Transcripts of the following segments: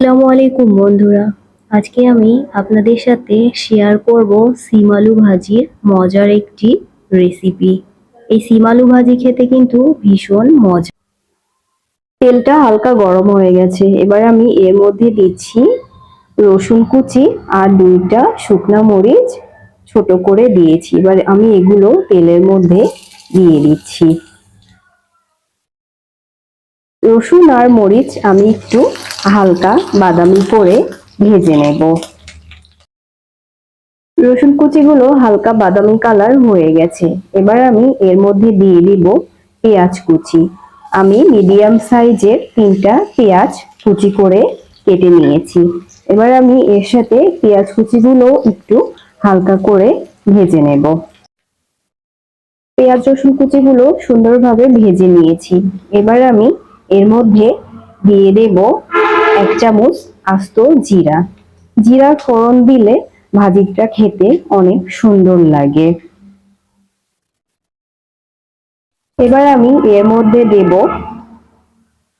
আসসালামু আলাইকুম, বন্ধুরা। আজকে আমি আপনাদের সাথে শেয়ার করব সিম আলু ভাজির মজার একটি রেসিপি এই সিম আলু ভাজি খেতে কিন্তু ভীষণ মজা। তেলটা হালকা গরম হয়ে গেছে। এবার আমি এর মধ্যে দিচ্ছি রসুন কুচি আর দুইটা শুকনা মরিচ ছোট করে দিয়েছি। এবার আমি এগুলো তেলের মধ্যে দিয়ে দিচ্ছি। রসুন আর মরিচ আমি একটু হালকা বাদামি করে ভেজে নেব। রসুন কুচিগুলো হালকা বাদামি কালার হয়ে গেছে। এবার আমি এর মধ্যে দিয়ে দিব পেঁয়াজ কুচি। আমি মিডিয়াম সাইজের তিনটা পেঁয়াজ কুচি করে কেটে নিয়েছি। এবার আমি এর সাথে পেঁয়াজ কুচিগুলো একটু হালকা করে ভেজে নেব। পেঁয়াজ রসুন কুচিগুলো সুন্দরভাবে ভেজে নিয়েছি। এবার আমি এর মধ্যে দিয়ে দেব এক চামচ আস্ত জিরা। জিরা ফোড়ন দিলে ভাজিটা খেতে অনেক সুন্দর লাগে। এবার আমি এর মধ্যে দেব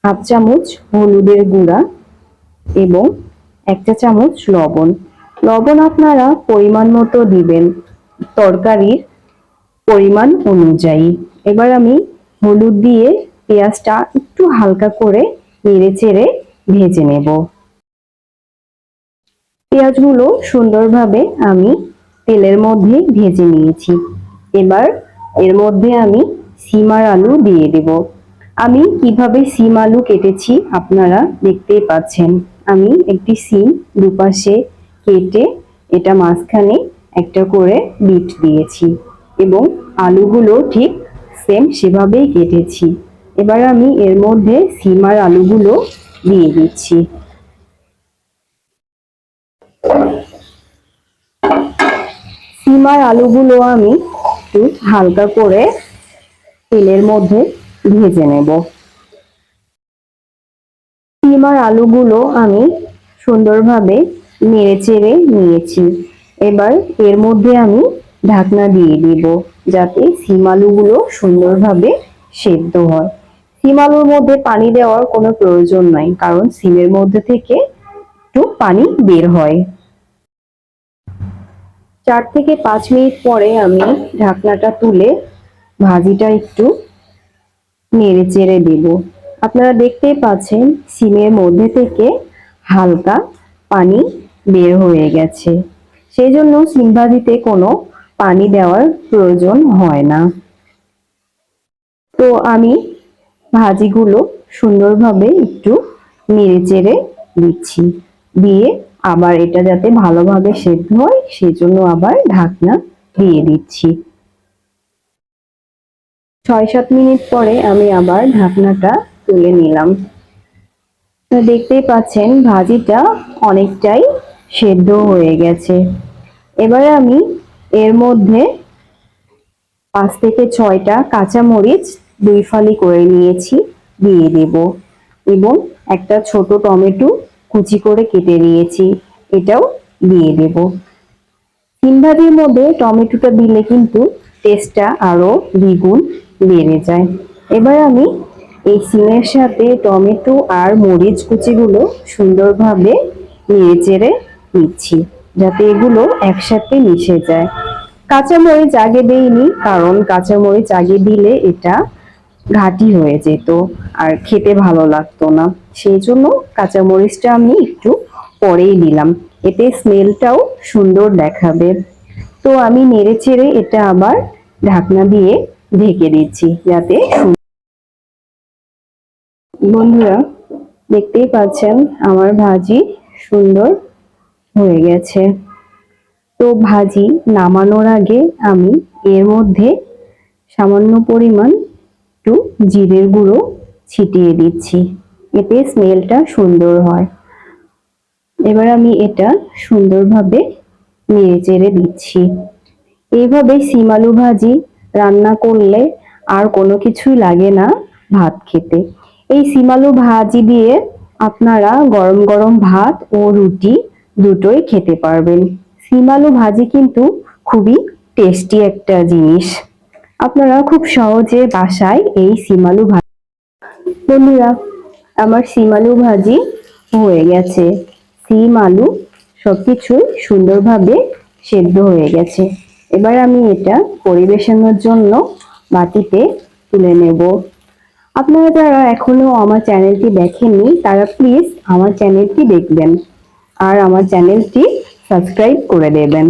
হাফ চামচ হলুদের গুঁড়া এবং একটা চামচ লবণ। লবণ আপনারা পরিমাণ মতো দিবেন তরকারির পরিমাণ অনুযায়ী। এবার আমি হলুদ দিয়ে পেঁয়াজটা একটু হালকা করে নেড়ে চেড়ে ভেজে নেব। পেঁয়াজগুলো সুন্দরভাবে আমি তেলের মধ্যে ভেজে নিয়েছি। এবার এর মধ্যে আমি সিম আর আলু দিয়ে দেব। আমি কীভাবে সিম আলু কেটেছি আপনারা দেখতেই পাচ্ছেন। আমি একটি সিম দুপাশে কেটে এটা মাঝখানে একটা করে বিট দিয়েছি এবং আলুগুলো ঠিক সেম সেভাবেই কেটেছি। এবার আমি এর মধ্যে সিম আর আলুগুলো দিয়ে দিচ্ছি। সিম আর আলুগুলো আমি একটু হালকা করে তেলের মধ্যে ভেজে নেব। সিমার আলুগুলো আমি সুন্দরভাবে নেড়ে চেড়ে নিয়েছি। এবার এর মধ্যে আমি ঢাকনা দিয়ে দিব যাতে সিম আলুগুলো সুন্দরভাবে সেদ্ধ হয়। সিম আলুর মধ্যে পানি দেওয়ার কোনো প্রয়োজন নাই, কারণ সিমের মধ্যে থেকে একটু পানি বের হয়। চার থেকে পাঁচ মিনিট পরে আমি ঢাকনাটা তুলে ভাজিটা একটু নেড়ে চেড়ে দেব। আপনারা দেখতেই পাচ্ছেন, সিমের মধ্যে থেকে হালকা পানি বের হয়ে গেছে। সেই জন্য সিম ভাজিতে কোনো পানি দেওয়ার প্রয়োজন হয় না। তো আমি ভাজিগুলো সুন্দরভাবে একটু নেড়ে চেড়ে দিচ্ছি। দিয়ে আবার এটা যাতে ভালোভাবে সেদ্ধ হয়, সেজন্য আবার ঢাকনা দিয়ে দিচ্ছি। ছয় সাত মিনিট পরে আমি আবার ঢাকনাটা তুলে নিলাম। তো দেখতেই পাচ্ছেন, ভাজিটা অনেকটাই সেদ্ধ হয়ে গেছে। এবারে আমি এর মধ্যে পাঁচ থেকে ছয়টা কাঁচামরিচ দুই ফালি করে নিয়েছি, দিয়ে দেব। এবং একটা ছোট টমেটো কুচি করে কেটে নিয়েছি, এটাও দিয়ে দেব। তিন ভাজির মধ্যে টমেটোটা দিলে কিন্তু টেস্টটা আরও দ্বিগুণ বেড়ে যায়। এবার আমি এই সিমের সাথে টমেটো আর মরিচ কুচিগুলো সুন্দরভাবে নেড়ে চেড়ে নিচ্ছি, যাতে এগুলো একসাথে মিশে যায়। কাঁচামরিচ আগে দেইনি, কারণ কাঁচামরিচ আগে দিলে এটা ঘাটি হয়ে যেত আর খেতে ভালো লাগতো না। সেই জন্য কাঁচামরিচটা আমি একটু পরেই দিলাম। এতে স্মেলটাও সুন্দর দেখাবে। তো আমি নেড়ে চেড়ে এটা আবার ঢাকনা দিয়ে ঢেকে দিচ্ছি যাতে বন্ধুরা, দেখতেই পাচ্ছেন আমার ভাজি সুন্দর হয়ে গেছে। তো ভাজি নামানোর আগে আমি এর মধ্যে সামান্য পরিমাণ একটু জিরের গুঁড়ো ছিটিয়ে দিচ্ছি। এতে স্মেলটা সুন্দর হয়। এবার আমি এটা সুন্দরভাবে নেড়ে চেড়ে দিচ্ছি। এইভাবে সিম আলু ভাজি রান্না করলে আর কোনো কিছুই লাগে না ভাত খেতে। এই সিম আলু ভাজি দিয়ে আপনারা গরম গরম ভাত ও রুটি দুটোই খেতে পারবেন। সিম আলু ভাজি কিন্তু খুবই টেস্টি একটা জিনিস। আপনারা খুব সহজে বাসায় এই সিম আলু ভাজি বন্ধুরা, আমার সিম আলু ভাজি হয়ে গেছে। সিম আলু সব কিছুই সুন্দরভাবে সেদ্ধ হয়ে গেছে। এবার আমি এটা পরিবেশনের জন্য বাটিতে তুলে নেব। আপনারা যারা এখনও আমার চ্যানেলটি দেখেননি, তারা প্লিজ আমার চ্যানেলটি দেখবেন। আর আমার চ্যানেলটি সাবস্ক্রাইব করে দেবেন।